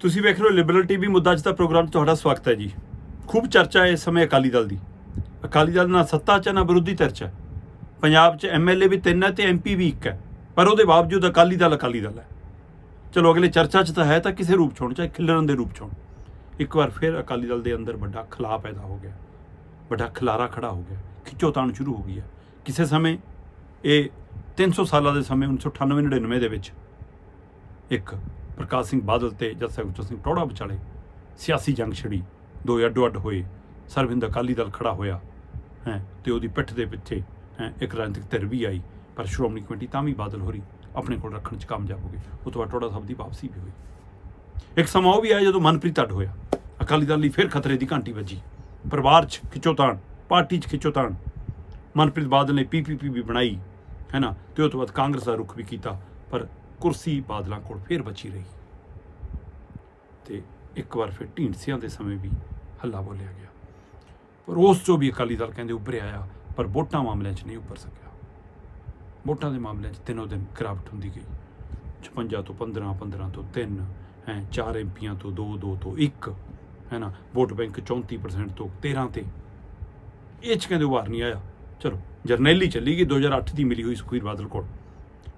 ਤੁਸੀਂ ਵੇਖ ਰਹੇ ਹੋ ਲਿਬਰਲ ਟੀਵੀ ਮੁੱਦਾ ਅੱਜ ਦਾ ਪ੍ਰੋਗਰਾਮ 'ਚ ਤੁਹਾਡਾ ਸਵਾਗਤ ਹੈ ਜੀ। ਖੂਬ ਚਰਚਾ ਹੈ ਇਸ ਸਮੇਂ ਅਕਾਲੀ ਦਲ ਦੀ। ਅਕਾਲੀ ਦਲ ਨਾ ਸੱਤਾ 'ਚ ਹੈ, ਨਾ ਵਿਰੋਧੀ ਧਿਰ 'ਚ ਹੈ। ਪੰਜਾਬ 'ਚ ਐਮਐਲਏ ਵੀ ਤਿੰਨ ਹੈ ਤੇ ਐਮਪੀ ਵੀ ਇੱਕ ਹੈ। ਪਰ ਉਹਦੇ ਬਾਵਜੂਦ ਅਕਾਲੀ ਦਲ ਅਕਾਲੀ ਦਲ ਹੈ। ਚਲੋ ਅਗਲੇ ਚਰਚਾ 'ਚ ਤਾਂ ਹੈ ਤਾਂ ਕਿਸੇ ਰੂਪ 'ਚ ਹੋਣ ਚਾਹੇ ਖਿਲਰਨ ਦੇ ਰੂਪ 'ਚ ਹੋਣ। ਇੱਕ ਵਾਰ ਫਿਰ ਅਕਾਲੀ ਦਲ ਦੇ ਅੰਦਰ ਵੱਡਾ ਖਲਾਅ ਪੈਦਾ ਹੋ ਗਿਆ। ਵੱਡਾ ਖਲਾਰਾ ਖੜਾ ਹੋ ਗਿਆ। ਖਿੱਚੋਤਾਣ ਸ਼ੁਰੂ ਹੋ ਗਈ ਹੈ। ਕਿਸੇ ਸਮੇਂ ਇਹ 300 ਸਾਲਾਂ ਦੇ ਸਮੇਂ 1998 99 ਦੇ ਵਿੱਚ ਇੱਕ ਪ੍ਰਕਾਸ਼ ਸਿੰਘ ਬਾਦਲ ਤੇ ਜਦ ਸੈਕਟਰ ਸਿੰਘ ਟੋੜਾ ਵਿਚਾਲੇ ਸਿਆਸੀ ਜੰਗ ਛਿੜੀ। ਦੋ ਅੱਡੋ ਅੱਡ ਹੋਏ। ਸਰਬਿੰਦ ਅਕਾਲੀ ਦਲ ਖੜਾ ਹੋਇਆ। ਹੈ, ਤੇ ਉਹਦੀ ਪਿੱਠ ਦੇ ਪਿੱਛੇ, ਹੈ, ਇੱਕ ਰਾਜਨੀਤਿਕ ਧਿਰ ਵੀ ਆਈ। ਪਰ ਸ਼੍ਰੋਮਣੀ ਕਮੇਟੀ ਤਾਂ ਵੀ ਬਾਦਲ ਹੋਰੀ ਆਪਣੇ ਕੋਲ ਰੱਖਣ 'ਚ ਕਾਮਯਾਬ ਹੋ ਗਈ। ਉਹ ਤੋਂ ਬਾਅਦ ਟੋੜਾ ਸਾਹਿਬ ਦੀ ਵਾਪਸੀ ਵੀ ਹੋਈ। ਇੱਕ ਸਮਾਂ ਉਹ ਵੀ ਆਇਆ ਜਦੋਂ ਮਨਪ੍ਰੀਤ ਅੱਡ ਹੋਇਆ। ਅਕਾਲੀ ਦਲ ਲਈ ਫਿਰ ਖਤਰੇ ਦੀ ਘੰਟੀ ਵੱਜੀ। ਪਰਿਵਾਰ 'ਚ ਖਿੱਚੋਤਾਣ ਪਾਰਟੀ 'ਚ ਖਿੱਚੋਤਾਣ ਮਨਪ੍ਰੀਤ ਬਾਦਲ ਨੇ ਪੀਪੀਪੀ ਵੀ ਬਣਾਈ ਹੈ ਨਾ ਤੇ ਉਹ ਤੋਂ ਬਾਅਦ ਕਾਂਗਰਸ ਦਾ ਰੁਖ ਵੀ ਕੀਤਾ। ਪਰ ਕੁਰਸੀ ਬਾਦਲਾਂ ਕੋਲ ਫੇਰ ਬਚੀ ਰਹੀ। ਤੇ ਇੱਕ ਵਾਰ ਫਿਰ ਢੀਂਡਸਿਆਂ ਦੇ ਸਮੇਂ ਵੀ ਹੱਲਾ ਬੋਲਿਆ ਗਿਆ। ਪਰ ਉਸ ਚੋਂ ਵੀ ਅਕਾਲੀ ਦਲ ਕਹਿੰਦੇ ਉੱਭਰ ਆਇਆ ਪਰ ਵੋਟਾਂ ਮਾਮਲਿਆਂ 'ਚ ਨਹੀਂ ਉੱਭਰ ਸਕਿਆ। ਵੋਟਾਂ ਦੇ ਮਾਮਲਿਆਂ 'ਚ ਦਿਨੋ ਦਿਨ ਗਿਰਾਵਟ ਹੁੰਦੀ ਗਈ। 56 ਤੋਂ 15 15 ਤੋਂ 3 ਹੈ 4 ਐਮਪੀਆਂ ਤੋਂ 2 2 ਤੋਂ 1 ਹੈ ਨਾ, ਵੋਟ ਬੈਂਕ 34% ਤੋਂ 13 ਤੇ। ਇਹ 'ਚ ਕਹਿੰਦੇ ਉਭਾਰ ਨਹੀਂ ਆਇਆ। ਚਲੋ, ਜਰਨੈਲੀ ਚੱਲੀ ਗਈ 2008 ਦੀ ਮਿਲੀ ਹੋਈ ਸੁਖਬੀਰ ਬਾਦਲ ਕੋਲ।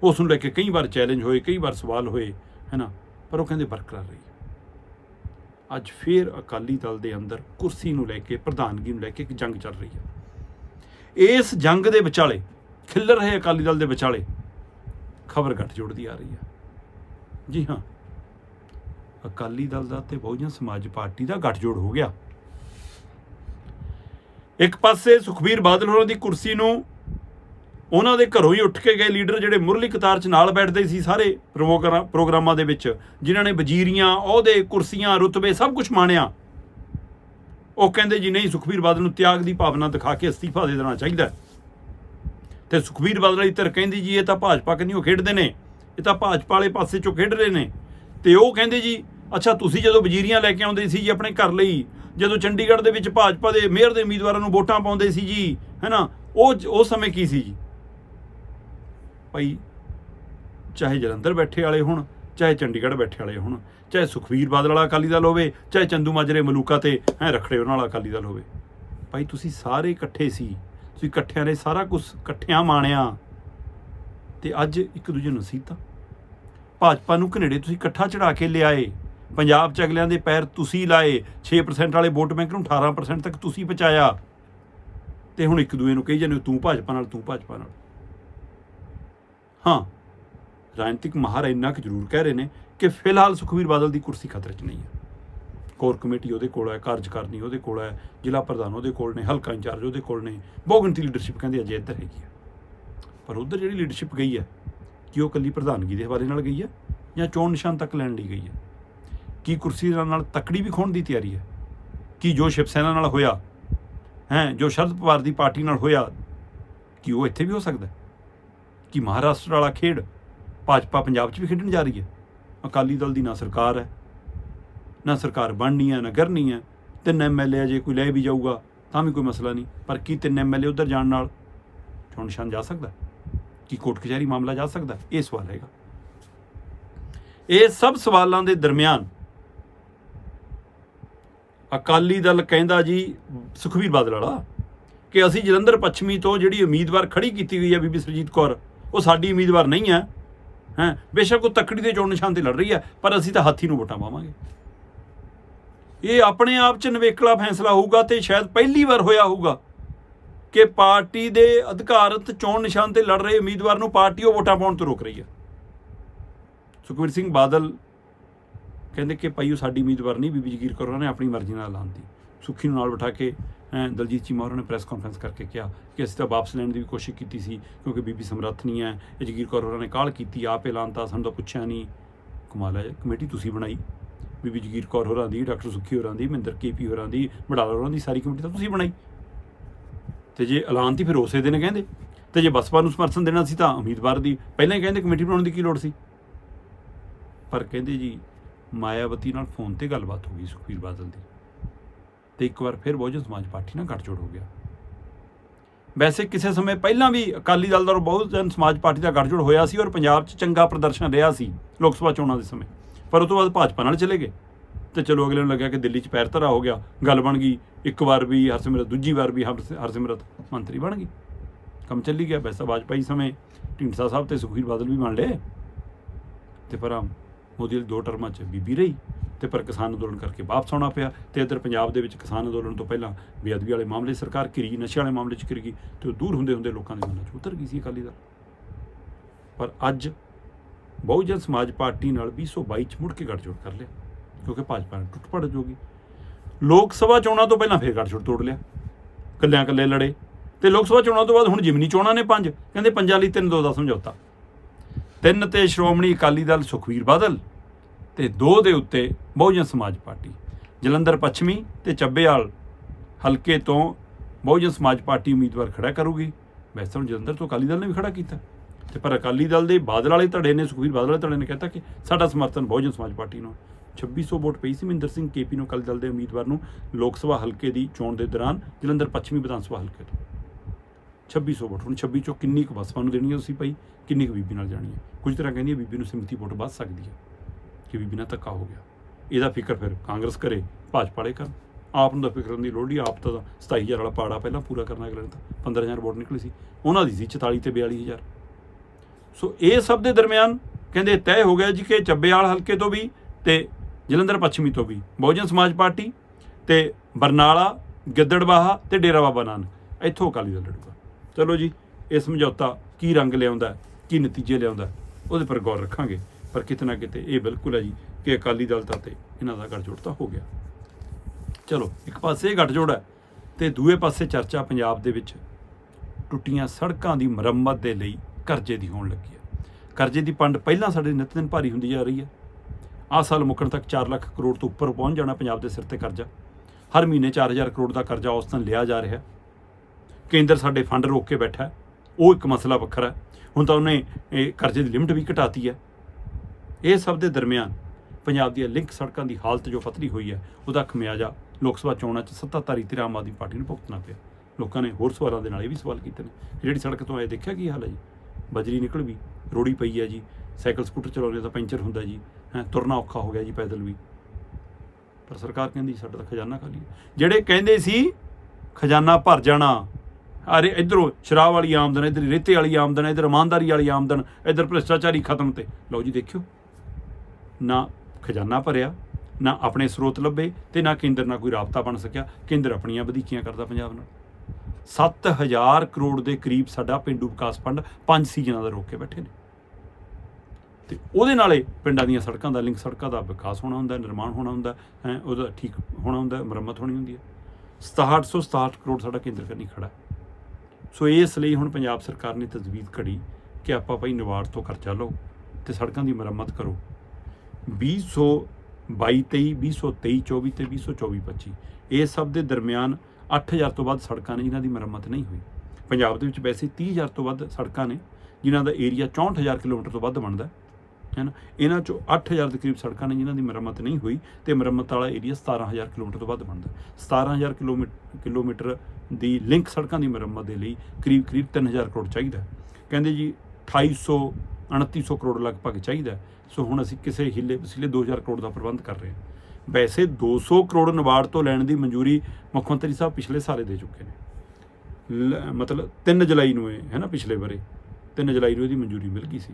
ਉਸ ਨੂੰ ਲੈ ਕੇ ਕਈ ਵਾਰ ਚੈਲੰਜ ਹੋਏ, ਕਈ ਵਾਰ ਸਵਾਲ ਹੋਏ, ਹੈ ਨਾ? ਪਰ ਉਹ ਕਹਿੰਦੇ ਬਰਕਰਾਰ ਰਹੀ। ਅੱਜ ਫੇਰ ਅਕਾਲੀ ਦਲ ਦੇ ਅੰਦਰ ਕੁਰਸੀ ਨੂੰ ਲੈ ਕੇ, ਪ੍ਰਧਾਨਗੀ ਨੂੰ ਲੈ ਕੇ ਇੱਕ ਜੰਗ ਚੱਲ ਰਹੀ ਹੈ। ਇਸ ਜੰਗ ਦੇ ਵਿਚਾਲੇ, ਖਿੱਲਰ ਰਹੇ ਅਕਾਲੀ ਦਲ ਦੇ ਵਿਚਾਲੇ, ਖਬਰ ਘਟ ਜੁੜਦੀ ਆ ਰਹੀ ਹੈ। ਜੀ ਹਾਂ, ਅਕਾਲੀ ਦਲ ਦਾ ਤੇ ਬਹੁਜਨ ਸਮਾਜ ਪਾਰਟੀ ਦਾ ਗੱਠਜੋੜ ਹੋ ਗਿਆ। ਇੱਕ ਪਾਸੇ ਸੁਖਬੀਰ ਬਾਦਲ ਹੋਰਾਂ ਦੀ ਕੁਰਸੀ ਨੂੰ ਉਹਨਾਂ ਦੇ ਘਰੋਂ ਹੀ ਉੱਠ ਕੇ ਗਏ ਲੀਡਰ ਜਿਹੜੇ ਮੁਰਲੀ ਕਤਾਰ 'ਚ ਨਾਲ ਬੈਠਦੇ ਸੀ ਸਾਰੇ ਪ੍ਰੋਗਰਾ- ਪ੍ਰੋਗਰਾਮਾਂ ਦੇ ਵਿੱਚ, ਜਿਨ੍ਹਾਂ ਨੇ ਵਜ਼ੀਰੀਆਂ, ਅਹੁਦੇ, ਕੁਰਸੀਆਂ, ਰੁਤਬੇ ਸਭ ਕੁਝ ਮਾਣਿਆ। ਉਹ ਕਹਿੰਦੇ ਜੀ, ਨਹੀਂ, ਸੁਖਬੀਰ ਬਾਦਲ ਨੂੰ ਤਿਆਗ ਦੀ ਭਾਵਨਾ ਦਿਖਾ ਕੇ ਅਸਤੀਫਾ ਦੇ ਦੇਣਾ ਚਾਹੀਦਾ ਹੈ। ਤੇ ਸੁਖਬੀਰ ਬਾਦਲ ਵਾਲੀ ਧਿਰ ਕਹਿੰਦੀ ਜੀ, ਇਹ ਤਾਂ ਭਾਜਪਾ ਕੰਨੀ ਉਹ ਖੇਡਦੇ ਨੇ। ਇਹ ਤਾਂ ਭਾਜਪਾ ਵਾਲੇ ਪਾਸੇ ਚੋਂ ਖੇਡ ਰਹੇ ਨੇ। ਤੇ ਉਹ ਕਹਿੰਦੇ ਜੀ, ਅੱਛਾ, ਤੁਸੀਂ ਜਦੋਂ ਵਜ਼ੀਰੀਆਂ ਲੈ ਕੇ ਆਉਂਦੇ ਸੀ ਜੀ ਆਪਣੇ ਘਰ ਲਈ, ਜਦੋਂ ਚੰਡੀਗੜ੍ਹ ਦੇ ਵਿੱਚ ਭਾਜਪਾ ਦੇ ਮੇਅਰ ਦੇ ਉਮੀਦਵਾਰਾਂ ਨੂੰ ਵੋਟਾਂ ਪਾਉਂਦੇ ਸੀ ਜੀ, ਹੈਨਾ, ਉਹ ਉਸ ਸਮੇਂ ਕੀ ਸੀ ਜੀ? ਭਾਈ, ਚਾਹੇ ਜਲੰਧਰ ਬੈਠੇ ਵਾਲੇ ਹੋਣ, ਚਾਹੇ ਚੰਡੀਗੜ੍ਹ ਬੈਠੇ ਵਾਲੇ ਹੋਣ, ਚਾਹੇ ਸੁਖਵੀਰ ਬਾਦਲ ਵਾਲਾ ਅਕਾਲੀ ਦਲ ਹੋਵੇ, ਚਾਹੇ ਚੰਦੂ ਮਾਜਰੇ ਮਲੂਕਾ ਤੇ ਹੈ ਰਖੜੇ ਉਹਨਾਂ ਵਾਲਾ ਅਕਾਲੀ ਦਲ ਹੋਵੇ। ਭਾਈ, ਤੁਸੀਂ ਸਾਰੇ ਇਕੱਠੇ ਸੀ, ਤੁਸੀਂ ਇਕੱਠਿਆਂ ਨੇ ਸਾਰਾ ਕੁਝ ਇਕੱਠਿਆਂ ਮਾਣਿਆ। ਤੇ ਅੱਜ ਇੱਕ ਦੂਜੇ ਨੂੰ ਸੀਤਾ ਭਾਜਪਾ ਨੂੰ ਘਨੇੜੇ ਤੁਸੀਂ ਇਕੱਠਾ ਚੜਾ ਕੇ ਲਿਆਏ। ਪੰਜਾਬ ਚ ਅਗਲਿਆਂ ਦੇ ਪੈਰ ਤੁਸੀਂ ਲਾਏ। 6% ਵਾਲੇ ਵੋਟ ਬੈਂਕ ਨੂੰ 18% ਤੱਕ ਤੁਸੀਂ ਪਹੁੰਚਾਇਆ। ਤੇ ਹੁਣ ਇੱਕ ਦੂਜੇ ਨੂੰ ਕਹੀ ਜਾਂਦੇ ਹੋ, ਤੂੰ ਭਾਜਪਾ ਨਾਲ, ਤੂੰ ਭਾਜਪਾ ਨਾਲ। ਹਾਂ, ਰਾਜਨੀਤਿਕ ਮਾਹਰ ਇੰਨਾ ਕੁ ਜ਼ਰੂਰ ਕਹਿ ਰਹੇ ਨੇ ਕਿ ਫਿਲਹਾਲ ਸੁਖਵੀਰ ਬਾਦਲ ਦੀ ਕੁਰਸੀ ਖਤਰੇ 'ਚ ਨਹੀਂ ਹੈ। ਕੋਰ ਕਮੇਟੀ ਉਹਦੇ ਕੋਲ ਹੈ, ਕਾਰਜਕਾਰਨੀ ਉਹਦੇ ਕੋਲ ਹੈ, ਜ਼ਿਲ੍ਹਾ ਪ੍ਰਧਾਨ ਉਹਦੇ ਕੋਲ ਨੇ, ਹਲਕਾ ਇੰਚਾਰਜ ਉਹਦੇ ਕੋਲ ਨੇ, ਬਹੁਗਿਣਤੀ ਲੀਡਰਸ਼ਿਪ ਕਹਿੰਦੇ ਅਜੇ ਇੱਧਰ ਹੈਗੀ ਹੈ। ਪਰ ਉਧਰ ਜਿਹੜੀ ਲੀਡਰਸ਼ਿਪ ਗਈ ਹੈ, ਕਿ ਉਹ ਕੱਲੀ ਪ੍ਰਧਾਨਗੀ ਦੇ ਹਵਾਲੇ ਨਾਲ ਗਈ ਹੈ ਜਾਂ ਚੋਣ ਨਿਸ਼ਾਨ ਤੱਕ ਲੈਣ ਲਈ ਗਈ ਹੈ? ਕੀ ਕੁਰਸੀ ਨਾਲ ਤਕੜੀ ਵੀ ਖੋਣ ਦੀ ਤਿਆਰੀ ਹੈ? ਕੀ ਜੋ ਸ਼ਿਵ ਸੈਨਾ ਨਾਲ ਹੋਇਆ, ਹੈ, ਜੋ ਸ਼ਰਦ ਪਵਾਰ ਦੀ ਪਾਰਟੀ ਨਾਲ ਹੋਇਆ, ਕੀ ਉਹ ਇੱਥੇ ਵੀ ਹੋ ਸਕਦਾ ਕਿ ਮਹਾਰਾਸ਼ਟਰ ਵਾਲਾ ਖੇਡ ਭਾਜਪਾ ਪੰਜਾਬ 'ਚ ਵੀ ਖੇਡਣ ਜਾ ਰਹੀ ਹੈ? ਅਕਾਲੀ ਦਲ ਦੀ ਨਾ ਸਰਕਾਰ ਹੈ, ਨਾ ਸਰਕਾਰ ਬਣਨੀ ਹੈ, ਨਾ ਕਰਨੀ ਹੈ, ਤਿੰਨ ਐਮਐਲਏ ਜੇ ਕੋਈ ਲੈ ਵੀ ਜਾਊਗਾ, ਤਾਂ ਵੀ ਕੋਈ ਮਸਲਾ ਨਹੀਂ। ਪਰ ਕੀ ਤਿੰਨ ਐਮਐਲਏ ਉਧਰ ਜਾਣ ਨਾਲ ਚੋਣ ਨਿਸ਼ਾਨ ਜਾ ਸਕਦਾ ਕੀ ਕੋਰਟ ਕਚਹਿਰੀ ਮਾਮਲਾ ਜਾ ਸਕਦਾ ਇਹ ਸਵਾਲ ਹੈਗਾ। ਇਹ ਸਭ ਸਵਾਲਾਂ ਦੇ ਦਰਮਿਆਨ ਅਕਾਲੀ ਦਲ ਕਹਿੰਦਾ ਜੀ, ਸੁਖਬੀਰ ਬਾਦਲ ਵਾਲਾ, ਕਿ ਅਸੀਂ ਜਲੰਧਰ ਪੱਛਮੀ ਤੋਂ ਜਿਹੜੀ ਉਮੀਦਵਾਰ ਖੜੀ ਕੀਤੀ ਗਈ ਹੈ ਬੀਬੀ ਸਰਜੀਤ ਕੌਰ ਉਹ ਸਾਡੀ ਉਮੀਦਵਾਰ ਨਹੀਂ ਹੈ। ਹੈ? ਬੇਸ਼ੱਕ ਉਹ ਤੱਕੜੀ ਦੇ ਚੋਣ ਨਿਸ਼ਾਨ ਤੇ ਲੜ ਰਹੀ ਹੈ, ਪਰ ਅਸੀਂ ਤਾਂ ਹਾਥੀ ਨੂੰ ਵੋਟਾਂ ਪਾਵਾਂਗੇ। ਇਹ ਆਪਣੇ ਆਪ ਚ ਨਵੇਕਲਾ ਫੈਸਲਾ ਹੋਊਗਾ ਤੇ ਸ਼ਾਇਦ ਪਹਿਲੀ ਵਾਰ ਹੋਇਆ ਹੋਊਗਾ ਕਿ ਪਾਰਟੀ ਦੇ ਅਧਿਕਾਰਤ ਚੋਣ ਨਿਸ਼ਾਨ ਤੇ ਲੜ ਰਹੇ ਉਮੀਦਵਾਰ ਨੂੰ ਪਾਰਟੀ ਉਹ ਵੋਟਾਂ ਪਾਉਣ ਤੋਂ ਰੋਕ ਰਹੀ ਹੈ। ਸੁਖਬੀਰ ਸਿੰਘ ਬਾਦਲ ਕਹਿੰਦੇ ਕਿ ਭਾਈ ਉਹ ਸਾਡੀ ਉਮੀਦਵਾਰ ਨਹੀਂ, ਬੀਬੀ ਜਗੀਰ ਕੌਰ ਉਹਨਾਂ ਨੇ ਆਪਣੀ ਮਰਜ਼ੀ ਨਾਲ ਐਲਾਨਤੀ ਸੁਖੀ ਨੂੰ ਨਾਲ ਬਿਠਾ ਕੇ ਦਲਜੀਤ ਚੀਮਾ ਹੋਰਾਂ ਨੇ ਪ੍ਰੈਸ ਕਾਨਫਰੰਸ ਕਰਕੇ ਕਿਹਾ ਕਿ ਅਸੀਂ ਤਾਂ ਵਾਪਸ ਲੈਣ ਦੀ ਵੀ ਕੋਸ਼ਿਸ਼ ਕੀਤੀ ਸੀ, ਕਿਉਂਕਿ ਬੀਬੀ ਸਮਰੱਥ ਨਹੀਂ ਹੈ, ਇਹ ਜਗੀਰ ਕੌਰ ਹੋਰਾਂ ਨੇ ਕਾਲ ਕੀਤੀ, ਆਪ ਐਲਾਨਤਾ ਸਾਨੂੰ ਤਾਂ ਪੁੱਛਿਆ ਨਹੀਂ। ਕਮਾਲ ਹੈ, ਕਮੇਟੀ ਤੁਸੀਂ ਬਣਾਈ। ਬੀਬੀ ਜਗੀਰ ਕੌਰ ਹੋਰਾਂ ਦੀ, ਡਾਕਟਰ ਸੁਖੀ ਹੋਰਾਂ ਦੀ, ਮਹਿੰਦਰ ਕੇਪੀ ਹੋਰਾਂ ਦੀ, ਬਡਾਲਾ ਹੋਰਾਂ ਦੀ ਸਾਰੀ ਕਮੇਟੀ ਤਾਂ ਤੁਸੀਂ ਬਣਾਈ। ਤੇ ਜੇ ਐਲਾਨ ਐਲਾਨਤੀ ਫਿਰ ਉਸੇ ਦਿਨ ਕਹਿੰਦੇ। ਤੇ ਜੇ ਬਸਪਾ ਨੂੰ ਸਮਰਥਨ ਦੇਣਾ ਸੀ ਤਾਂ ਉਮੀਦਵਾਰ ਦੀ, ਪਹਿਲਾਂ ਹੀ ਕਹਿੰਦੇ ਕਮੇਟੀ ਬਣਾਉਣ ਦੀ ਕੀ ਲੋੜ ਸੀ। ਪਰ ਕਹਿੰਦੇ ਜੀ, ਮਾਇਆਵਤੀ ਨਾਲ ਫੋਨ ਤੇ ਗੱਲਬਾਤ ਹੋ ਗਈ ਸੁਖਬੀਰ ਬਾਦਲ ਦੀ। ਤੇ ਇੱਕ ਵਾਰ ਫਿਰ ਬਹੁਜਨ ਸਮਾਜ ਪਾਰਟੀ ਨਾਲ ਗੱਠਜੋੜ ਹੋ ਗਿਆ। ਵੈਸੇ ਕਿਸੇ ਸਮੇਂ ਪਹਿਲਾਂ ਵੀ ਅਕਾਲੀ ਦਲ ਦਾ ਔਰ ਬਹੁਜਨ ਸਮਾਜ ਪਾਰਟੀ ਦਾ ਗੱਠਜੋੜ ਹੋਇਆ ਸੀ ਔਰ ਪੰਜਾਬ 'ਚ ਚੰਗਾ ਪ੍ਰਦਰਸ਼ਨ ਰਿਹਾ ਸੀ ਲੋਕ ਸਭਾ ਚੋਣਾਂ ਦੇ ਸਮੇਂ। ਪਰ ਉਸ ਤੋਂ ਬਾਅਦ ਭਾਜਪਾ ਨਾਲ ਚਲੇ ਗਏ ਤੇ ਚਲੋ ਅਗਲੇ ਨੂੰ ਲੱਗਿਆ ਕਿ ਦਿੱਲੀ 'ਚ ਪੈਰ ਧਰਾ ਹੋ ਗਿਆ, ਗੱਲ ਬਣ ਗਈ, ਇੱਕ ਵਾਰ ਵੀ ਹਰਸਿਮਰਤ, ਦੂਜੀ ਵਾਰ ਵੀ ਹਰਸ- ਹਰਸਿਮਰਤ ਮੰਤਰੀ ਬਣ ਗਈ। ਕੰਮ ਚੱਲੀ ਗਿਆ, ਵੈਸਾ ਵਾਜਪਾਈ ਸਮੇਂ, ਢੀਂਡਸਾ ਸਾਹਿਬ ਤੇ ਸੁਖਬੀਰ ਬਾਦਲ ਵੀ ਬਣ ਲਏ। ਤੇ ਪਰ ਆ ਮੋਦੀ ਦੋ ਟਰਮਾਂ 'ਚ ਬੀਬੀ ਰਹੀ ਤੇ ਪਰ ਕਿਸਾਨ ਅੰਦੋਲਨ ਕਰਕੇ ਵਾਪਸ ਆਉਣਾ ਪਿਆ ਤੇ ਇੱਧਰ ਪੰਜਾਬ ਦੇ ਵਿੱਚ ਕਿਸਾਨ ਅੰਦੋਲਨ ਤੋਂ ਪਹਿਲਾਂ ਬੇਅਦਬੀ ਵਾਲੇ ਮਾਮਲੇ ਸਰਕਾਰ ਘਿਰੀ, ਨਸ਼ੇ ਵਾਲੇ ਮਾਮਲੇ 'ਚ ਘਿਰ ਗਈ ਤੇ ਉਹ ਦੂਰ ਹੁੰਦੇ ਹੁੰਦੇ ਲੋਕਾਂ ਦੇ ਮਨਾਂ 'ਚ ਉਤਰ ਗਈ ਸੀ ਅਕਾਲੀ ਦਲ। ਪਰ ਅੱਜ ਬਹੁਜਨ ਸਮਾਜ ਪਾਰਟੀ ਨਾਲ 2022 ਚ ਮੁੜ ਕੇ ਗੱਠਜੋੜ ਕਰ ਲਿਆ, ਕਿਉਂਕਿ ਭਾਜਪਾ ਨੇ ਟੁੱਟ ਪੜ ਜੋਗੀ। ਲੋਕ ਸਭਾ ਚੋਣਾਂ ਤੋਂ ਪਹਿਲਾਂ ਫੇਰ ਗੱਠਜੋੜ ਤੋੜ ਲਿਆ। ਕੱਲਿਆਂ ਕੱਲੇ ਲੜੇ ਤੇ ਲੋਕ ਸਭਾ ਚੋਣਾਂ ਤੋਂ ਬਾਅਦ ਹੁਣ ਜਿਮਨੀ ਚੋਣਾਂ ਨੇ ਪੰਜ, ਕਹਿੰਦੇ ਪੰਜਾਂ ਲਈ ਤਿੰਨ, ਦੋ ਦਾ ਸਮਝੌਤਾ। ਤਿੰਨ ਤੇ ਸ਼੍ਰੋਮਣੀ ਅਕਾਲੀ ਦਲ ਸੁਖਵੀਰ ਬਾਦਲ ਤੇ ਦੋ ਦੇ ਉੱਤੇ ਬਹੁਜਨ ਸਮਾਜ ਪਾਰਟੀ। ਜਲੰਧਰ ਪੱਛਮੀ ਤੇ ਚੱਬੇਵਾਲ ਹਲਕੇ ਤੋਂ ਬਹੁਜਨ ਸਮਾਜ ਪਾਰਟੀ ਉਮੀਦਵਾਰ ਖੜਾ ਕਰੂਗੀ। ਵੈਸੇ ਹੁਣ ਜਲੰਧਰ ਤੋਂ ਅਕਾਲੀ ਦਲ ਨੇ ਵੀ ਖੜਾ ਕੀਤਾ। ਤੇ ਪਰ ਅਕਾਲੀ ਦਲ ਦੇ ਬਾਦਲ ਵਾਲੇ ਧੜੇ ਨੇ, ਸੁਖਵੀਰ ਬਾਦਲ ਵਾਲੇ ਧੜੇ ਨੇ ਕਹਿਤਾ ਕਿ ਸਾਡਾ ਸਮਰਥਨ ਬਹੁਜਨ ਸਮਾਜ ਪਾਰਟੀ ਨੂੰ। 2600 ਵੋਟ ਪਈ ਸੀ ਮਹਿੰਦਰ ਸਿੰਘ ਕੇਪੀ ਨੂੰ ਅਕਾਲੀ ਦਲ ਦੇ ਉਮੀਦਵਾਰ ਨੂੰ ਲੋਕ ਸਭਾ ਹਲਕੇ ਦੀ ਚੋਣ ਦੇ ਦੌਰਾਨ ਜਲੰਧਰ ਪੱਛਮੀ ਵਿਧਾਨ ਸਭਾ ਹਲਕੇ ਤੋਂ। 2600 ਵੋਟ। ਹੁਣ 26 ਚੋਂ ਕਿੰਨੀ ਕੁ ਬਸਪਾ ਨੂੰ ਦੇਣੀ ਹੈ ਤੁਸੀਂ ਭਾਈ? ਕਿੰਨੀ ਕੁ ਬੀਬੀ ਨਾਲ ਜਾਣੀ ਹੈ? ਕੁਝ ਤਰ੍ਹਾਂ ਕਹਿੰਦੀ ਹੈ ਬੀਬੀ ਨੂੰ ਸਿਮਤੀ ਵੋਟ ਵੱਧ ਸਕਦੀ ਹੈ ਕਿ ਬੀਬੀ ਨਾਲ ਧੱਕਾ ਹੋ ਗਿਆ। ਇਹਦਾ ਫਿਕਰ ਫਿਰ ਕਾਂਗਰਸ ਕਰੇ, ਭਾਜਪਾ ਵਾਲੇ ਕਰਨ। ਆਪ ਨੂੰ ਤਾਂ ਫਿਕਰ ਦੀ ਲੋੜ ਨਹੀਂ, ਆਪ ਤਾਂ 27000 ਵਾਲਾ ਪਾੜਾ ਪਹਿਲਾਂ ਪੂਰਾ ਕਰਨਾ ਅਗਲੇ ਨੇ ਤਾਂ। 15000 ਵੋਟ ਨਿਕਲੀ ਸੀ। ਉਹਨਾਂ ਦੀ ਸੀ 44 ਤੇ 42000 ਸੋ ਇਹ ਸਭ ਦੇ ਦਰਮਿਆਨ ਕਹਿੰਦੇ ਤੈਅ ਹੋ ਗਿਆ ਜੀ ਕਿ ਚੱਬੇਵਾਲ ਹਲਕੇ ਤੋਂ ਵੀ ਤੇ ਜਲੰਧਰ ਪੱਛਮੀ ਤੋਂ ਵੀ ਬਹੁਜਨ ਸਮਾਜ ਪਾਰਟੀ ਤੇ ਬਰਨਾਲਾ, ਗਿੱਦੜਬਾਹਾ ਤੇ ਡੇਰਾ ਬਾਬਾ ਨਾਨਕ। ਇੱਥੋਂ ਅਕਾਲੀ ਦਲ ਲੜੂਗਾ। ਚਲੋ ਜੀ ਇਹ ਸਮਝੌਤਾ ਕੀ ਰੰਗ ਲਿਆਉਂਦਾ, ਕੀ ਨਤੀਜੇ ਲਿਆਉਂਦਾ, ਉਹਦੇ ਪਰ ਗੌਰ ਰੱਖਾਂਗੇ। ਪਰ ਕਿਤੇ ਨਾ ਕਿਤੇ ਇਹ ਬਿਲਕੁਲ ਹੈ ਜੀ ਕਿ ਅਕਾਲੀ ਦਲ ਤਾਂ ਤੇ ਇਹਨਾਂ ਦਾ ਗੱਠਜੋੜ ਤਾਂ ਹੋ ਗਿਆ। ਚਲੋ, ਇੱਕ ਪਾਸੇ ਇਹ ਗੱਠਜੋੜ ਹੈ ਤੇ ਦੂਏ ਪਾਸੇ ਚਰਚਾ ਪੰਜਾਬ ਦੇ ਵਿੱਚ ਟੁੱਟੀਆਂ ਸੜਕਾਂ ਦੀ ਮੁਰੰਮਤ ਦੇ ਲਈ ਕਰਜ਼ੇ ਦੀ ਹੋਣ ਲੱਗੀ ਹੈ। ਕਰਜ਼ੇ ਦੀ ਪੰਡ ਪਹਿਲਾਂ ਸਾਡੇ ਨਿਤ ਦਿਨ ਭਾਰੀ ਹੁੰਦੀ ਜਾ ਰਹੀ ਹੈ। ਆਹ ਸਾਲ ਮੁੱਕਣ ਤੱਕ 4 ਲੱਖ ਕਰੋੜ ਤੋਂ ਉੱਪਰ ਪਹੁੰਚ ਜਾਣਾ ਪੰਜਾਬ ਦੇ ਸਿਰ ਤੇ ਕਰਜ਼ਾ। ਹਰ ਮਹੀਨੇ 4000 ਕਰੋੜ ਦਾ ਕਰਜ਼ਾ ਔਸਤਨ ਲਿਆ ਜਾ ਰਿਹਾ ਹੈ। ਕੇਂਦਰ ਸਾਡੇ ਫੰਡ ਰੋਕ ਕੇ ਬੈਠਾ ਹੈ, ਉਹ ਇੱਕ ਮਸਲਾ ਵੱਖਰਾ ਹੈ। ਹੁਣ ਤਾਂ ਉਹਨੇ, ਇਹ ਕਰਜ਼ੇ ਦੀ ਲਿਮਟ ਵੀ ਘਟਾਤੀ ਹੈ। ਇਹ ਸਭ ਦੇ ਦਰਮਿਆਨ ਪੰਜਾਬ ਦੀਆਂ ਲਿੰਕ ਸੜਕਾਂ ਦੀ ਹਾਲਤ ਜੋ ਪਤਲੀ ਹੋਈ ਹੈ, ਉਹਦਾ ਖਮਿਆਜਾ ਲੋਕ ਸਭਾ ਚੋਣਾਂ 'ਚ ਸੱਤਾਧਾਰੀ ਤੇ ਆਮ ਆਦਮੀ ਪਾਰਟੀ ਨੂੰ ਭੁਗਤਣਾ ਪਿਆ। ਲੋਕਾਂ ਨੇ ਹੋਰ ਸਵਾਲਾਂ ਦੇ ਨਾਲ ਇਹ ਵੀ ਸਵਾਲ ਕੀਤੇ ਨੇ, ਜਿਹੜੀ ਸੜਕ ਤੋਂ ਆਏ ਦੇਖਿਆ ਕੀ ਹਾਲ ਹੈ ਜੀ? ਬਜਰੀ ਨਿਕਲ ਵੀ, ਰੋੜੀ ਪਈ ਹੈ ਜੀ, ਸਾਈਕਲ ਸਕੂਟਰ ਚਲਾਉਂਦੇ ਤਾਂ ਪੈਂਚਰ ਹੁੰਦਾ ਜੀ, ਹੈ, ਤੁਰਨਾ ਔਖਾ ਹੋ ਗਿਆ ਜੀ ਪੈਦਲ ਵੀ। ਪਰ ਸਰਕਾਰ ਕਹਿੰਦੀ ਸਾਡਾ ਤਾਂ ਖਜ਼ਾਨਾ ਖਾਲੀ ਹੈ। ਜਿਹੜੇ ਕਹਿੰਦੇ ਸੀ, ਖਜ਼ਾਨਾ ਭਰ ਜਾਣਾ ਅਰੇ ਇਧਰੋਂ ਸ਼ਰਾਬ ਵਾਲੀ ਆਮਦਨ, ਇਧਰ ਰੇਤੇ ਵਾਲੀ ਆਮਦਨ, ਇਧਰ ਇਮਾਨਦਾਰੀ ਵਾਲੀ ਆਮਦਨ, ਇਧਰ ਭ੍ਰਿਸ਼ਟਾਚਾਰੀ ਖਤਮ ਤੇ। ਲਓ ਜੀ ਦੇਖਿਓ। ਨਾ ਖਜ਼ਾਨਾ ਭਰਿਆ, ਨਾ ਆਪਣੇ ਸਰੋਤ ਲੱਭੇ ਤੇ ਨਾ ਕੇਂਦਰ ਨਾਲ ਕੋਈ ਰਾਬਤਾ ਬਣ ਸਕਿਆ। ਕੇਂਦਰ ਆਪਣੀਆਂ ਵਧੀਕੀਆਂ ਕਰਦਾ ਪੰਜਾਬ ਨਾਲ। 7000 ਕਰੋੜ ਦੇ ਕਰੀਬ ਸਾਡਾ ਪਿੰਡੂ ਵਿਕਾਸ ਫੰਡ ਪੰਜ ਸੀਜ਼ਨਾਂ ਦਾ ਰੋਕ ਕੇ ਬੈਠੇ ਨੇ। ਤੇ ਉਹਦੇ ਨਾਲੇ ਪਿੰਡਾਂ ਦੀਆਂ ਸੜਕਾਂ ਦਾ ਲਿੰਕ, ਸੜਕਾਂ ਦਾ ਵਿਕਾਸ ਹੋਣਾ ਹੁੰਦਾ, ਨਿਰਮਾਣ ਹੋਣਾ ਹੁੰਦਾ, ਹੈ, ਉਹਦਾ ਠੀਕ ਹੋਣਾ ਹੁੰਦਾ, ਮੁਰੰਮਤ ਹੋਣੀ ਹੁੰਦੀ ਹੈ। 6767 ਕਰੋੜ ਸਾਡਾ ਕੇਂਦਰ ਕਰਨੀ ਖੜਾ ਸੋ ਇਸ ਲਈ ਹੁਣ ਪੰਜਾਬ ਸਰਕਾਰ ਨੇ ਤਜਵੀਜ਼ ਘੜੀ ਕਿ ਆਪਾਂ ਭਾਈ ਨਿਵਾੜ ਤੋਂ ਖਰਚਾ ਲਓ ਤੇ ਸੜਕਾਂ ਦੀ ਮੁਰੰਮਤ ਕਰੋ। 2022 23 2023 24 ਤੇ 2024 25 ਇਹ ਸਭ ਦੇ ਦਰਮਿਆਨ 8000 ਤੋਂ ਵੱਧ ਸੜਕਾਂ ਨੇ ਜਿਨ੍ਹਾਂ ਦੀ ਮੁਰੰਮਤ ਨਹੀਂ ਹੋਈ। ਪੰਜਾਬ ਦੇ ਵਿੱਚ ਵੈਸੇ 30000 ਤੋਂ ਵੱਧ ਸੜਕਾਂ ਨੇ ਜਿਨ੍ਹਾਂ ਦਾ ਏਰੀਆ 64000 ਕਿਲੋਮੀਟਰ ਤੋਂ ਵੱਧ ਬਣਦਾ ਹੈ ਨਾ ਇਹਨਾਂ ਚੋਂ 8000 ਦੇ ਕਰੀਬ ਸੜਕਾਂ ਨੇ ਜਿਨ੍ਹਾਂ ਦੀ ਮੁਰੰਮਤ ਨਹੀਂ ਹੋਈ ਤੇ ਮੁਰੰਮਤ ਵਾਲਾ ਏਰੀਆ 17000 ਕਿਲੋਮੀਟਰ ਤੋਂ ਵੱਧ ਬਣਦਾ। ਹੈ। 17000 ਕਿਲੋਮੀਟਰ ਕਿਲੋਮੀਟਰ ਦੀ ਲਿੰਕ ਸੜਕਾਂ ਦੀ ਮੁਰੰਮਤ ਦੇ ਲਈ ਕਰੀਬ ਕਰੀਬ 3000 ਕਰੋੜ ਚਾਹੀਦਾ ਕਹਿੰਦੇ ਜੀ 2800 2900 ਕਰੋੜ ਲਗਭਗ ਚਾਹੀਦਾ ਸੋ ਹੁਣ ਅਸੀਂ ਕਿਸੇ ਹਿੱਲੇ ਵਸੀਲੇ 2000 ਕਰੋੜ ਦਾ ਪ੍ਰਬੰਧ ਕਰ ਰਹੇ ਹਾਂ। ਵੈਸੇ 200 ਕਰੋੜ ਨਵਾੜ ਤੋਂ ਲੈਣ ਦੀ ਮਨਜ਼ੂਰੀ ਮੁੱਖ ਮੰਤਰੀ ਸਾਹਿਬ ਪਿਛਲੇ ਸਾਲੇ ਦੇ ਚੁੱਕੇ ਨੇ। ਲ- ਮਤਲਬ 3 ਜੁਲਾਈ ਨੂੰ ਇਹ ਹੈ ਨਾ ਪਿਛਲੇ ਬਾਰੇ 3 ਜੁਲਾਈ ਨੂੰ ਇਹਦੀ ਮਨਜ਼ੂਰੀ ਮਿਲ ਗਈ ਸੀ।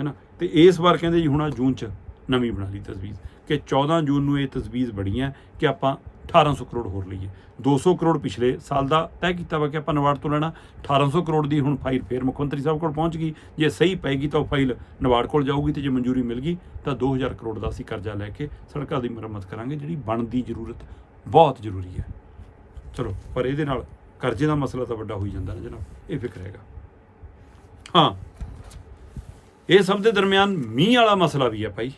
ਹੈ ਨਾ ਤੇ ਇਸ ਵਾਰ ਕਹਿੰਦੇ ਜੀ ਹੁਣ ਜੂਨ ਚ ਨਵੀਂ ਬਣਾ ਲਈ ਤਜਵੀਜ਼ ਕਿ 14 ਜੂਨ ਨੂੰ ਇਹ ਤਜਵੀਜ਼ ਬਣੀ ਹੈ ਕਿ ਆਪਾਂ 1800 ਕਰੋੜ ਹੋਰ ਲਈਏ। 200 ਕਰੋੜ ਪਿਛਲੇ ਸਾਲ ਦਾ ਤੈਅ ਕੀਤਾ ਵਾ ਕਿ ਆਪਾਂ ਨਵਾੜ ਤੋਂ ਲੈਣਾ। 1800 ਕਰੋੜ ਦੀ ਹੁਣ ਫਾਈਲ ਫੇਰ ਮੁੱਖ ਮੰਤਰੀ ਸਾਹਿਬ ਕੋਲ ਪਹੁੰਚ ਗਈ। ਜੇ ਸਹੀ ਪੈਗੀ ਤਾਂ ਉਹ ਫਾਈਲ ਨਵਾੜ ਕੋਲ ਜਾਊਗੀ ਤੇ ਜੇ ਮਨਜ਼ੂਰੀ ਮਿਲ ਗਈ ਤਾਂ 2000 ਕਰੋੜ ਦਾ ਅਸੀਂ ਕਰਜ਼ਾ ਲੈ ਕੇ ਸੜਕਾਂ ਦੀ ਮੁਰੰਮਤ ਕਰਾਂਗੇ, ਜਿਹੜੀ ਬਣਦੀ ਜ਼ਰੂਰਤ ਬਹੁਤ ਜ਼ਰੂਰੀ ਹੈ। ਚਲੋ, ਪਰ ਇਹਦੇ ਨਾਲ ਕਰਜ਼ੇ ਦਾ ਮਸਲਾ ਤਾਂ ਵੱਡਾ ਹੋਈ ਜਾਂਦਾ ਨਾ ਜਨਾਬ। ਇਹ ਫਿਕਰ ਹੈਗਾ। ਹਾਂ। ਇਹ ਸਭ ਦੇ ਦਰਮਿਆਨ ਮੀਂਹ ਵਾਲਾ ਮਸਲਾ ਵੀ ਹੈ ਭਾਈ।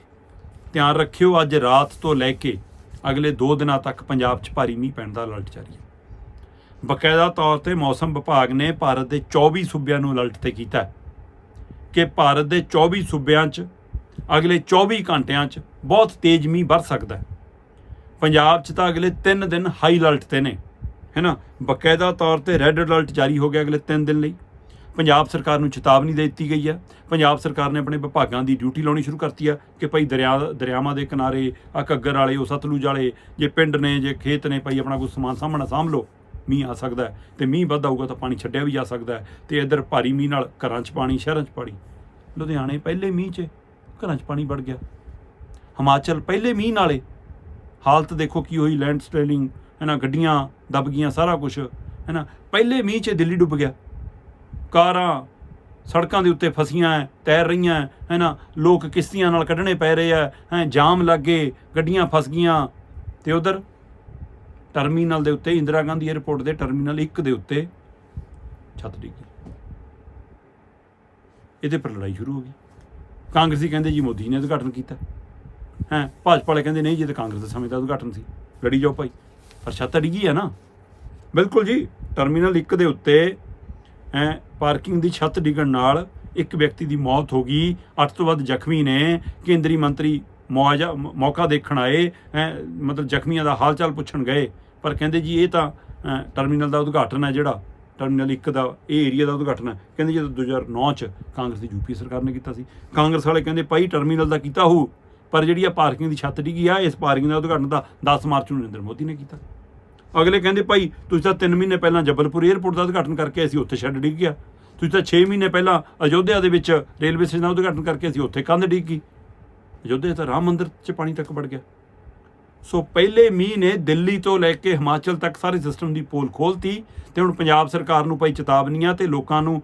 ਧਿਆਨ ਰੱਖਿਓ, ਅੱਜ ਰਾਤ ਤੋਂ ਲੈ ਕੇ ਅਗਲੇ 2 ਦਿਨਾਂ ਤੱਕ ਪੰਜਾਬ 'ਚ ਭਾਰੀ ਮੀਂਹ ਪੈਣ ਦਾ ਅਲਰਟ ਜਾਰੀ ਹੈ। ਬਕਾਇਦਾ ਤੌਰ ਤੇ ਮੌਸਮ ਵਿਭਾਗ ਨੇ ਭਾਰਤ ਦੇ 24 ਸੂਬਿਆਂ ਨੂੰ ਅਲਰਟ ਤੇ ਕੀਤਾ ਕਿ ਭਾਰਤ ਦੇ 24 ਸੂਬਿਆਂ 'ਚ ਅਗਲੇ 24 ਘੰਟਿਆਂ 'ਚ ਬਹੁਤ ਤੇਜ਼ ਮੀਂਹ ਵਰ ਸਕਦਾ ਹੈ। ਪੰਜਾਬ 'ਚ ਤਾਂ ਅਗਲੇ 3 ਦਿਨ ਹਾਈ ਅਲਰਟ ਤੇ ਨੇ, ਹੈ ਨਾ? ਬਕਾਇਦਾ ਤੌਰ ਤੇ ਰੈੱਡ ਅਲਰਟ ਜਾਰੀ ਹੋ ਗਿਆ ਅਗਲੇ 3 ਦਿਨ ਲਈ। ਪੰਜਾਬ ਸਰਕਾਰ ਨੂੰ ਚੇਤਾਵਨੀ ਦੇ ਦਿੱਤੀ ਗਈ ਹੈ। ਪੰਜਾਬ ਸਰਕਾਰ ਨੇ ਆਪਣੇ ਵਿਭਾਗਾਂ ਦੀ ਡਿਊਟੀ ਲਾਉਣੀ ਸ਼ੁਰੂ ਕਰਤੀ ਆ ਕਿ ਭਾਈ ਦਰਿਆ, ਦਰਿਆਵਾਂ ਦੇ ਕਿਨਾਰੇ, ਆ ਘੱਗਰ ਵਾਲੇ, ਉਹ ਸਤਲੁਜ ਵਾਲੇ, ਜੇ ਪਿੰਡ ਨੇ, ਜੇ ਖੇਤ ਨੇ, ਭਾਈ ਆਪਣਾ ਕੋਈ ਸਮਾਨ ਸਾਹਮਣਾ ਸਾਂਭ ਲਓ, ਮੀਂਹ ਆ ਸਕਦਾ ਹੈ ਤੇ ਮੀਂਹ ਵੱਧ ਆਊਗਾ ਤਾਂ ਪਾਣੀ ਛੱਡਿਆ ਵੀ ਜਾ ਸਕਦਾ ਹੈ ਤੇ ਇੱਧਰ ਭਾਰੀ ਮੀਂਹ ਨਾਲ ਘਰਾਂ 'ਚ ਪਾਣੀ, ਸ਼ਹਿਰਾਂ 'ਚ ਪਾਣੀ। ਲੁਧਿਆਣੇ ਪਹਿਲੇ ਮੀਂਹ 'ਚ ਘਰਾਂ 'ਚ ਪਾਣੀ ਵੜ ਗਿਆ। ਹਿਮਾਚਲ ਪਹਿਲੇ ਮੀਂਹ ਨਾਲੇ। ਹਾਲਤ ਦੇਖੋ ਕੀ ਹੋਈ, ਲੈਂਡ ਸਟੇਲਿੰਗ ਹੈ ਨਾ, ਗੱਡੀਆਂ ਦਬ ਗਈਆਂ, ਸਾਰਾ ਕੁਝ ਹੈ ਨਾ, ਪਹਿਲੇ ਮੀਂਹ 'ਚ ਦਿੱਲੀ ਡੁੱਬ ਗਿਆ। ਕਾਰਾਂ ਸੜਕਾਂ ਦੇ ਉੱਤੇ ਫਸੀਆਂ ਐ ਤੈਰ ਰਹੀਆਂ ਐ, ਹੈ ਨਾ ਲੋਕ ਕਿਸ਼ਤੀਆਂ ਨਾਲ ਕੱਢਣੇ ਪੈ ਰਹੇ ਆ ਹੈ? ਜਾਮ ਲੱਗੇ ਗੱਡੀਆਂ ਫਸ ਗਈਆਂ। ਤੇ ਉਧਰ ਟਰਮੀਨਲ ਦੇ ਉੱਤੇ ਇੰਦਰਾ ਗਾਂਧੀ 에ਅਰਪੋਰਟ ਦੇ ਟਰਮੀਨਲ 1 ਦੇ ਉੱਤੇ ਛੱਤ ਡਿੱਗੀ ਇਹਦੇ ਪਰ ਲੜਾਈ ਸ਼ੁਰੂ ਹੋ ਗਈ। ਕਾਂਗਰਸੀ ਕਹਿੰਦੇ ਜੀ ਮੋਦੀ ਨੇ ਉਦਘਾਟਨ ਕੀਤਾ। ਹੈ? ਭਾਜਪਾ ਵਾਲੇ ਕਹਿੰਦੇ ਨਹੀਂ ਜੀ ਤਾਂ ਕਾਂਗਰਸ ਦੇ ਸਮੇਂ ਦਾ ਉਦਘਾਟਨ ਸੀ। ਲੜੀ ਜਾਓ ਭਾਈ। ਪਰ ਛੱਤ ਡਿੱਗੀ ਹੈ ਨਾ। ਬਿਲਕੁਲ ਜੀ ਟਰਮੀਨਲ 1 ਦੇ ਉੱਤੇ ਐ ਪਾਰਕਿੰਗ ਦੀ ਛੱਤ ਡਿੱਗਣ ਨਾਲ ਇੱਕ ਵਿਅਕਤੀ ਦੀ ਮੌਤ ਹੋ ਗਈ। 8 ਤੋਂ ਵੱਧ ਜ਼ਖਮੀ ਨੇ। ਕੇਂਦਰੀ ਮੰਤਰੀ ਮੁਆਵਜ਼ਾ ਮੌਕਾ ਦੇਖਣ ਆਏ। ਐ ਮਤਲਬ ਜ਼ਖਮੀਆਂ ਦਾ ਹਾਲ ਚਾਲ ਪੁੱਛਣ ਗਏ। ਪਰ ਕਹਿੰਦੇ ਜੀ, ਇਹ ਤਾਂ ਟਰਮੀਨਲ ਦਾ ਉਦਘਾਟਨ ਹੈ ਜਿਹੜਾ। ਟਰਮੀਨਲ 1 ਦਾ, ਇਹ ਏਰੀਆ ਦਾ ਉਦਘਾਟਨ ਹੈ। ਕਹਿੰਦੇ ਜਦੋਂ 2009 ਚ ਕਾਂਗਰਸ ਦੀ ਯੂਪੀ ਸਰਕਾਰ ਨੇ ਕੀਤਾ ਸੀ। ਕਾਂਗਰਸ ਵਾਲੇ ਕਹਿੰਦੇ, ਭਾਈ, ਟਰਮੀਨਲ ਦਾ ਕੀਤਾ ਹੋਊ ਪਰ ਜਿਹੜੀ ਆ ਪਾਰਕਿੰਗ ਦੀ ਛੱਤ ਡਿੱਗੀ ਆ, ਇਸ ਪਾਰਕਿੰਗ ਦਾ ਉਦਘਾਟਨ ਤਾਂ 10 ਮਾਰਚ ਨੂੰ ਨਰਿੰਦਰ ਮੋਦੀ ਨੇ ਕੀਤਾ। ਅਗਲੇ ਕਹਿੰਦੇ ਭਾਈ, ਤੁਸੀਂ ਤਾਂ 3 ਮਹੀਨੇ ਪਹਿਲਾਂ ਜਬਲਪੁਰ 에ਅਰਪੋਰਟ ਦਾ ਉਦਘਾਟਨ ਕਰਕੇ ਅਸੀਂ ਉੱਥੇ ਛੱਡ ਡਿੱਗ ਗਿਆ। ਤੁਸੀਂ ਤਾਂ 6 ਮਹੀਨੇ ਪਹਿਲਾਂ ਅਯੋਧਿਆ ਦੇ ਵਿੱਚ ਰੇਲਵੇ ਸਟੇਸ਼ਨ ਦਾ ਉਦਘਾਟਨ ਕਰਕੇ ਅਸੀਂ ਉੱਥੇ ਕੰਧ ਡਿੱਗ ਗਈ। ਅਯੋਧਿਆ ਤਾਂ ਰਾਮ ਮੰਦਿਰ 'ਚ ਪਾਣੀ ਤੱਕ ਵੜ ਗਿਆ। ਸੋ ਪਹਿਲੇ ਮੀਂਹ ਨੇ ਦਿੱਲੀ ਤੋਂ ਲੈ ਕੇ ਹਿਮਾਚਲ ਤੱਕ ਸਾਰੇ ਸਿਸਟਮ ਦੀ ਪੋਲ ਖੋਲਤੀ ਤੇ ਹੁਣ ਪੰਜਾਬ ਸਰਕਾਰ ਨੂੰ ਭਾਈ ਚੇਤਾਵਨੀਆਂ ਤੇ ਲੋਕਾਂ ਨੂੰ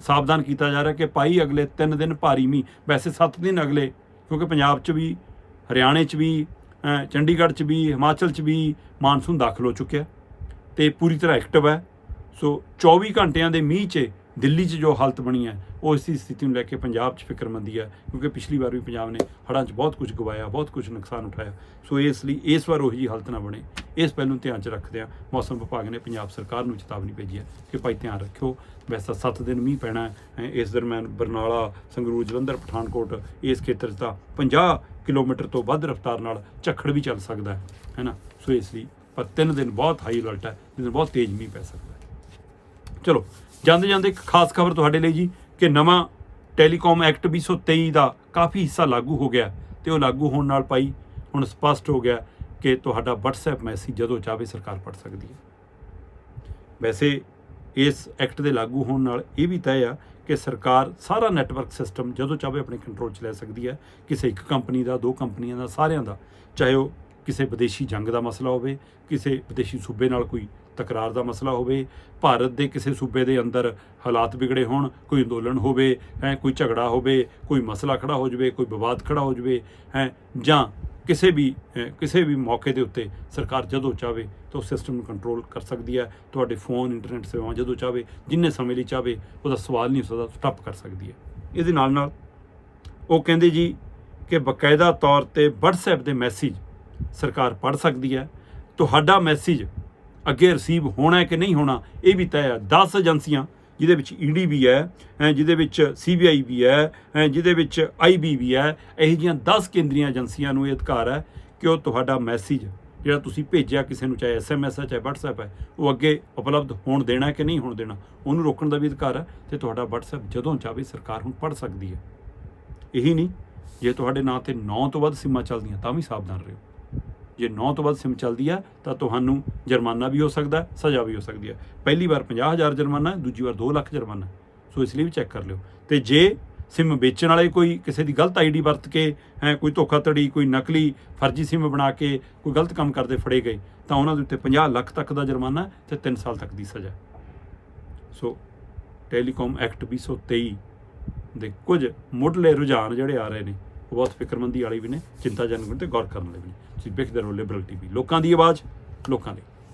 ਸਾਵਧਾਨ ਕੀਤਾ ਜਾ ਰਿਹਾ ਕਿ ਭਾਈ ਅਗਲੇ 3 ਦਿਨ ਭਾਰੀ ਮੀਂਹ, ਵੈਸੇ 7 ਦਿਨ ਅਗਲੇ, ਕਿਉਂਕਿ ਪੰਜਾਬ 'ਚ ਵੀ, ਹਰਿਆਣੇ 'ਚ ਵੀ ਚੰਡੀਗੜ੍ਹ 'ਚ ਵੀ, ਹਿਮਾਚਲ 'ਚ ਵੀ ਮਾਨਸੂਨ ਦਾਖਲ ਹੋ ਚੁੱਕਿਆ ਤੇ ਪੂਰੀ ਤਰ੍ਹਾਂ ਐਕਟਿਵ ਹੈ। ਸੋ 24 ਘੰਟਿਆਂ ਦੇ ਮੀਂਹ 'ਚ ਦਿੱਲੀ 'ਚ ਜੋ ਹਾਲਤ ਬਣੀ ਹੈ, ਉਹ ਇਸ ਸਥਿਤੀ ਨੂੰ ਲੈ ਕੇ ਪੰਜਾਬ 'ਚ ਫਿਕਰਮੰਦੀ ਹੈ, ਕਿਉਂਕਿ ਪਿਛਲੀ ਵਾਰ ਵੀ ਪੰਜਾਬ ਨੇ ਹੜ੍ਹਾਂ 'ਚ ਬਹੁਤ ਕੁਝ ਗਵਾਇਆ, ਬਹੁਤ ਕੁਝ ਨੁਕਸਾਨ ਉਠਾਇਆ। ਸੋ ਇਸ ਲਈ ਇਸ ਵਾਰ ਉਹੀ ਹਾਲਤ ਨਾ ਬਣੇ। ਇਸ ਪਹਿਲੂ ਨੂੰ ਧਿਆਨ 'ਚ ਰੱਖਦਿਆਂ ਮੌਸਮ ਵਿਭਾਗ ਨੇ ਪੰਜਾਬ ਸਰਕਾਰ ਨੂੰ ਚੇਤਾਵਨੀ ਭੇਜੀ ਹੈ ਕਿ ਭਾਈ ਧਿਆਨ ਰੱਖਿਓ, ਵੈਸੇ 7 ਦਿਨ ਮੀਂਹ ਪੈਣਾ ਹੈ, ਇਸ ਦਰਮਿਆਨ ਬਰਨਾਲਾ, ਸੰਗਰੂਰ, ਜਲੰਧਰ, ਪਠਾਨਕੋਟ ਇਸ ਖੇਤਰ 'ਚ ਤਾਂ 50 ਕਿਲੋਮੀਟਰ ਤੋਂ ਵੱਧ ਰਫ਼ਤਾਰ ਨਾਲ ਝੱਖੜ ਵੀ ਚੱਲ ਸਕਦਾ ਹੈ ਹੈ ਨਾ ਸੋ ਇਸ ਲਈ ਪਰ ਤਿੰਨ ਦਿਨ ਬਹੁਤ ਹਾਈ ਅਲਰਟ ਹੈ ਜਿਸ ਦਿਨ ਬਹੁਤ ਤੇਜ਼ ਮੀਂਹ ਪੈ ਸਕਦਾ ਹੈ। ਚਲੋ, ਜਾਂਦੇ ਜਾਂਦੇ ਇੱਕ ਖਾਸ ਖਬਰ ਤੁਹਾਡੇ ਲਈ ਜੀ ਕਿ ਨਵਾਂ ਟੈਲੀਕਾਮ ਐਕਟ 2023 ਦਾ ਕਾਫੀ ਹਿੱਸਾ ਲਾਗੂ ਹੋ ਗਿਆ ਤੇ ਉਹ ਲਾਗੂ ਹੋਣ ਨਾਲ ਭਾਈ ਹੁਣ ਸਪਸ਼ਟ ਹੋ ਗਿਆ ਕਿ ਤੁਹਾਡਾ WhatsApp ਮੈਸੇਜ ਜਦੋਂ ਚਾਹੇ ਸਰਕਾਰ ਪੜ ਸਕਦੀ ਹੈ। ਵੈਸੇ ਇਸ ਐਕਟ ਦੇ ਲਾਗੂ ਹੋਣ ਨਾਲ ਇਹ ਵੀ ਤੈਅ ਆ ਕਿ ਸਰਕਾਰ ਸਾਰਾ ਨੈਟਵਰਕ ਸਿਸਟਮ ਜਦੋਂ ਚਾਹੇ ਆਪਣੇ ਕੰਟਰੋਲ 'ਚ ਲੈ ਸਕਦੀ ਹੈ, ਕਿਸੇ ਇੱਕ ਕੰਪਨੀ ਦਾ, ਦੋ ਕੰਪਨੀਆਂ ਦਾ, ਸਾਰਿਆਂ ਦਾ। ਚਾਹੇ ਉਹ ਕਿਸੇ ਵਿਦੇਸ਼ੀ ਜੰਗ ਦਾ ਮਸਲਾ ਹੋਵੇ, ਕਿਸੇ ਵਿਦੇਸ਼ੀ ਸੂਬੇ ਨਾਲ ਕੋਈ ਤਕਰਾਰ ਦਾ ਮਸਲਾ ਹੋਵੇ, ਭਾਰਤ ਦੇ ਕਿਸੇ ਸੂਬੇ ਦੇ ਅੰਦਰ ਹਾਲਾਤ ਵਿਗੜੇ ਹੋਣ, ਕੋਈ ਅੰਦੋਲਨ ਹੋਵੇ, ਹੈ, ਕੋਈ ਝਗੜਾ ਹੋਵੇ, ਕੋਈ ਮਸਲਾ ਖੜਾ ਹੋ ਜਾਵੇ, ਕੋਈ ਵਿਵਾਦ ਖੜਾ ਹੋ ਜਾਵੇ, ਹੈ, ਜਾਂ ਕਿਸੇ ਵੀ ਕਿਸੇ ਵੀ ਮੌਕੇ ਦੇ ਉੱਤੇ ਸਰਕਾਰ ਜਦੋਂ ਚਾਵੇ ਤਾਂ ਉਸ ਸਿਸਟਮ ਨੂੰ ਕੰਟਰੋਲ ਕਰ ਸਕਦੀ ਹੈ। ਤੁਹਾਡੇ ਫੋਨ ਇੰਟਰਨੈਟ ਸੇਵਾਵਾਂ ਜਦੋਂ ਚਾਵੇ ਜਿੰਨੇ ਸਮੇਂ ਲਈ ਚਾਵੇ ਉਹਦਾ ਸਵਾਲ ਨਹੀਂ ਉਸਦਾ ਸਟਾਪ ਕਰ ਸਕਦੀ ਹੈ। ਇਹਦੇ ਨਾਲ ਨਾਲ ਉਹ ਕਹਿੰਦੇ ਜੀ ਕਿ ਬਕਾਇਦਾ ਤੌਰ ਤੇ WhatsApp ਦੇ ਮੈਸੇਜ ਸਰਕਾਰ ਪੜ੍ਹ ਸਕਦੀ ਹੈ। ਤੁਹਾਡਾ ਮੈਸੇਜ ਅੱਗੇ ਰਿਸੀਵ ਹੋਣਾ ਹੈ ਕਿ ਨਹੀਂ ਹੋਣਾ, ਇਹ ਵੀ ਤੈਅ ਹੈ। 10 ਏਜੰਸੀਆਂ ਜਿਹਦੇ ਵਿੱਚ ਈਡੀ ਵੀ ਹੈ ਜਿਹਦੇ ਵਿੱਚ ਸੀਬੀਆਈ ਵੀ ਹੈ ਅਹ ਜਿਹਦੇ ਵਿੱਚ ਆਈਬੀ ਵੀ ਹੈ, ਇਹ ਜਿਹੀਆਂ 10 ਕੇਂਦਰੀਆਂ ਏਜੰਸੀਆਂ ਨੂੰ ਇਹ ਅਧਿਕਾਰ ਹੈ ਕਿ ਉਹ ਤੁਹਾਡਾ ਮੈਸੇਜ ਜਿਹੜਾ ਤੁਸੀਂ ਭੇਜਿਆ ਕਿਸੇ ਨੂੰ, ਚਾਹੇ ਐਸਐਮਐਸ ਹੈ, ਚਾਹੇ WhatsApp ਹੈ, ਉਹ ਅੱਗੇ ਉਪਲਬਧ ਹੋਣ ਦੇਣਾ ਕਿ ਨਹੀਂ ਹੋਣ ਦੇਣਾ, ਉਹਨੂੰ ਰੋਕਣ ਦਾ ਵੀ ਅਧਿਕਾਰ ਹੈ ਤੇ ਤੁਹਾਡਾ WhatsApp ਜਦੋਂ ਚਾਹੇ ਸਰਕਾਰ ਹੁਣ ਪੜ ਸਕਦੀ ਹੈ। ਇਹੀ ਨਹੀਂ, ਜੇ ਤੁਹਾਡੇ ਨਾਂ ਤੇ 9 ਤੋਂ ਵੱਧ ਸਿੰਮਾਂ ਚੱਲਦੀਆਂ ਤਾਂ ਵੀ ਸਾਵਧਾਨ ਰਹੋ। ਜੇ 9 ਤੋਂ ਵੱਧ ਸਿਮ ਚੱਲਦੀ ਆ, ਤਾਂ ਤੁਹਾਨੂੰ ਜੁਰਮਾਨਾ ਵੀ ਹੋ ਸਕਦਾ, ਸਜ਼ਾ ਵੀ ਹੋ ਸਕਦੀ ਹੈ ਪਹਿਲੀ ਵਾਰ 50000 ਜੁਰਮਾਨਾ, ਦੂਜੀ ਵਾਰ 2 ਲੱਖ ਜੁਰਮਾਨਾ। ਸੋ ਇਸ ਲਈ ਵੀ ਚੈੱਕ ਕਰ ਲਿਓ। ਤੇ ਜੇ ਸਿਮ ਵੇਚਣ ਵਾਲੇ ਕੋਈ ਕਿਸੇ ਦੀ ਗਲਤ ਆਈਡੀ ਵਰਤ ਕੇ, ਹੈ, ਕੋਈ ਧੋਖਾਧੜੀ, ਕੋਈ ਨਕਲੀ ਫਰਜ਼ੀ ਸਿਮ ਬਣਾ ਕੇ ਕੋਈ ਗਲਤ ਕੰਮ ਕਰਦੇ ਫੜੇ ਗਏ, ਤਾਂ ਉਹਨਾਂ ਦੇ ਉੱਤੇ 50 ਲੱਖ ਤੱਕ ਦਾ ਜੁਰਮਾਨਾ ਹੈ ਤੇ 3 ਸਾਲ ਤੱਕ ਦੀ ਸਜ਼ਾ। ਸੋ ਟੈਲੀਕਾਮ ਐਕਟ 2023 ਦੇ ਕੁਝ ਮੁੱਢਲੇ ਰੁਝਾਨ ਜਿਹੜੇ ਆ ਰਹੇ ਨੇ ਉਹ ਬਹੁਤ ਫਿਕਰਮੰਦੀ ਵਾਲੇ ਵੀ ਨੇ, ਚਿੰਤਾਜਨਕ ਵੀ ਨੇ ਤੇ ਗੌਰ ਕਰਨ ਵਾਲੇ ਵੀ ਨੇ। ਤੁਸੀਂ ਵੇਖਦੇ ਰਹੋ ਲਿਬਰਲ ਟੀਵੀ ਲੋਕਾਂ ਦੀ ਆਵਾਜ਼, ਲੋਕਾਂ ਦੀ।